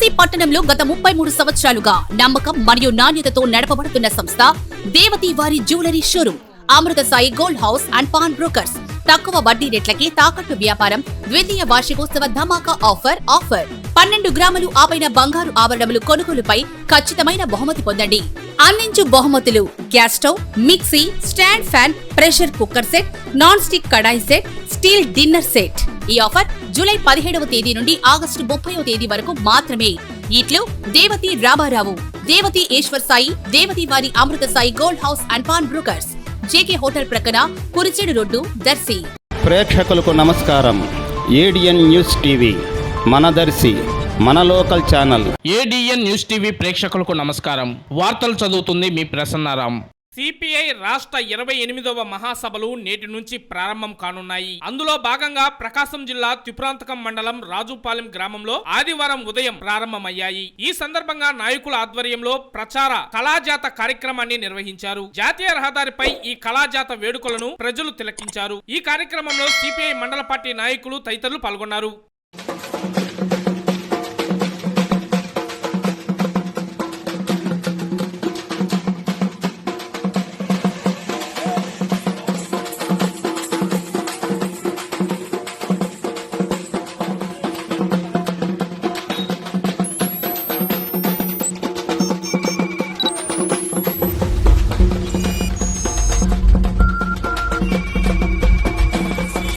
కాశీ పట్టణంలో గత ముప్పై మూడు సంవత్సరాలుగా నమ్మకం మరియు నాణ్యతతో నడపబడుతున్న సంస్థ దేవతి వారి jewellery showroom Amrutha Sai gold house and pawn brokers. తక్కువ వడ్డీ రేట్లకి తాకట్టు వ్యాపారం ద్వితీయ వార్షికోత్సవ ధమాకా ఆఫర్ ఆఫర్. పన్నెండు గ్రాములు ఆపైన బంగారు ఆభరణములు కొనుగోలుపై ఖచ్చితమైన బహుమతి పొందండి. అందించు బహుమతులు gas stove mixie stand fan pressure cooker set non stick కడాయి సెట్ స్టీల్ డిన్నర్ సెట్. ఈ ఆఫర్ జూలై పదిహేడవ తేదీ నుండి ఆగస్టు ముప్పైవ తేదీ వరకు మాత్రమే. ఇట్లు దేవతి రామారావు దేవతి ఈశ్వర్ సాయి దేవతి వారి Amrutha Sai gold house and pawn brokers. JK hotel ప్రక్కన కురిచేడు రోడ్డు దర్శి. ప్రేక్షకులకు నమస్కారం. ఏడిఎన్ న్యూస్ టీవీ మన దర్శి. మన local channel. ADN news TV ప్రేక్షకులకు నమస్కారం. వార్తలు చదువుతుంది మీ ప్రసన్నారాం. సిపిఐ రాష్ట్ర ఇరవై ఎనిమిదవ మహాసభలు నేటి నుంచి ప్రారంభం కానున్నాయి. అందులో భాగంగా ప్రకాశం జిల్లా త్రిపురాంతకం మండలం రాజుపాలెం గ్రామంలో ఆదివారం ఉదయం ప్రారంభమయ్యాయి. ఈ సందర్భంగా నాయకుల ఆధ్వర్యంలో ప్రచార కళాజాత కార్యక్రమాన్ని నిర్వహించారు. జాతీయ రహదారిపై ఈ కళాజాత వేడుకలను ప్రజలు తిలకించారు. ఈ కార్యక్రమంలో సిపిఐ మండల పార్టీ నాయకులు తదితరులు పాల్గొన్నారు.